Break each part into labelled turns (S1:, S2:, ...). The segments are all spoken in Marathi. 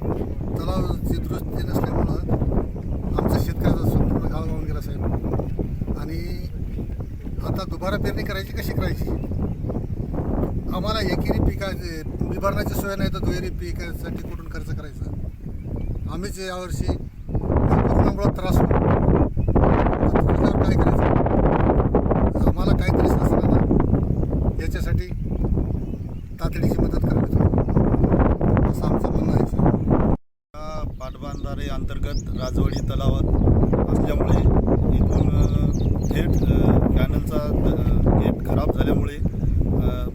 S1: दुरुस्ती नसल्यामुळं आमचं शेतकऱ्याचा संपूर्ण गाव लावून गेला साहेब. आणि आता दुबारा पेरणी करायची कशी करायची? आम्हाला एकेरी पिका बिभारणाची सोय नाही तर दुहेरी पिकासाठी कुठून खर्च करायचा? आम्हीच यावर्षी कोरोनामुळं त्रास होतो काय करायचं आम्हाला काहीतरी शासनानं याच्यासाठी तातडीची मदत करावी तुम्ही. असं आमचं म्हणणं आहे साहेब.
S2: या पाटबंधारे अंतर्गत राजवाडी तलावात असल्यामुळे इथून थेट कॅनलचा गेट खराब झाल्यामुळे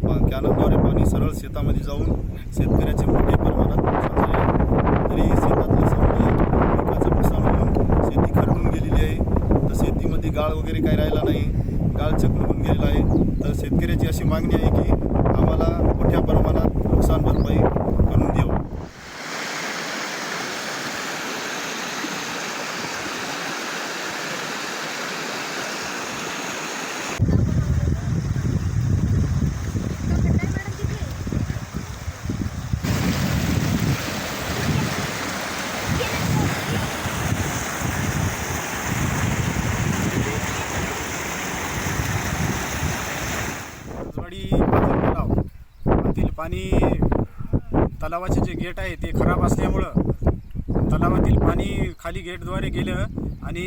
S2: पा- कॅनलद्वारे पाणी सरळ शेतामध्ये जाऊन शेतकऱ्याचे मोठे प्रमाणात नुकसान झाले तरी शेतातलं समजा पिकाचं नुकसान होऊन शेती खरडून गेलेली आहे. तर शेतीमध्ये गाळ वगैरे काही राहिला नाही. गाळ चकलून गेलेला आहे. तर शेतकऱ्याची अशी मागणी आहे की आम्हाला मोठ्या प्रमाणात नुकसान भरपाई करून द्यावं
S3: राजवाडी बाजार तलाव मधील पाणी तलावाचे जे गेट आहे ते खराब असल्यामुळं तलावातील पाणी खाली गेटद्वारे गेलं आणि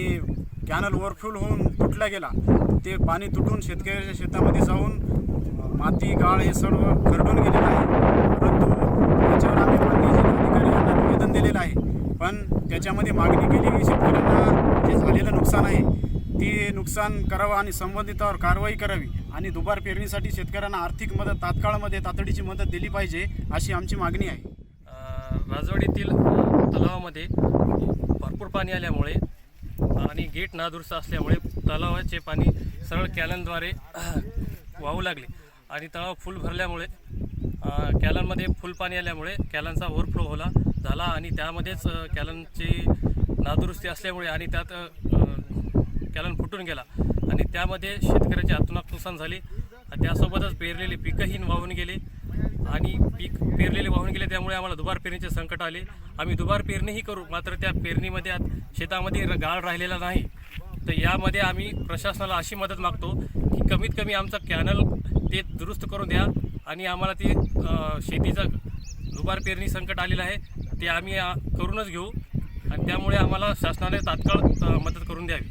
S3: कॅनल ओव्हरफ्लो होऊन तुटला गेला. ते पाणी तुटून शेतकऱ्याच्या शेतामध्ये जाऊन माती गाळ हे सर्व खरडून गेलेलं आहे. परंतु त्याच्यावर आम्ही माननीय जिल्हाधिकारी यांना निवेदन दिलेलं आहे. पण त्याच्यामध्ये मागणी केली की शेतकऱ्यांना जे झालेलं नुकसान आहे ते नुकसान करावं आणि संबंधितावर कारवाई करावी आणि दुबार पेरणीसाठी शेतकऱ्यांना आर्थिक मदत तात्काळमध्ये तातडीची मदत दिली पाहिजे अशी आमची मागणी आहे.
S4: राजवाडीतील तलावामध्ये भरपूर पाणी आल्यामुळे आणि गेट नादुरुस्त असल्यामुळे तलावाचे पाणी सरळ कॅलनद्वारे वाहू लागले आणि तलाव फुल भरल्यामुळे कॅलनमध्ये फुल पाणी आल्यामुळे कॅलनचा ओव्हरफ्लो होला झाला आणि त्यामध्येच कॅलनची नादुरुस्ती असल्यामुळे आणि त्यात कॅलन फुटून गेला. आणि त्यामध्ये शेतकऱ्याचे अतोनात नुकसान झाले. आणि त्यासोबतच पेरलेले पिकंही वाहून गेले. आणि पीक पेरलेले वाहून गेले त्यामुळे आम्हाला दुबार पेरणीचे संकट आले. आम्ही दुबार पेरणीही करू मात्र त्या पेरणीमध्ये आत शेतामध्ये गाळ राहिलेला नाही. तर यामध्ये आम्ही प्रशासनाला अशी मदत मागतो की कमीत कमी आमचं कॅनल ते दुरुस्त करून द्या. आणि आम्हाला ते शेतीचं दुबार पेरणी संकट आलेलं आहे ते आम्ही करूनच घेऊ. आणि त्यामुळे आम्हाला शासनाने तात्काळ मदत करून द्यावी.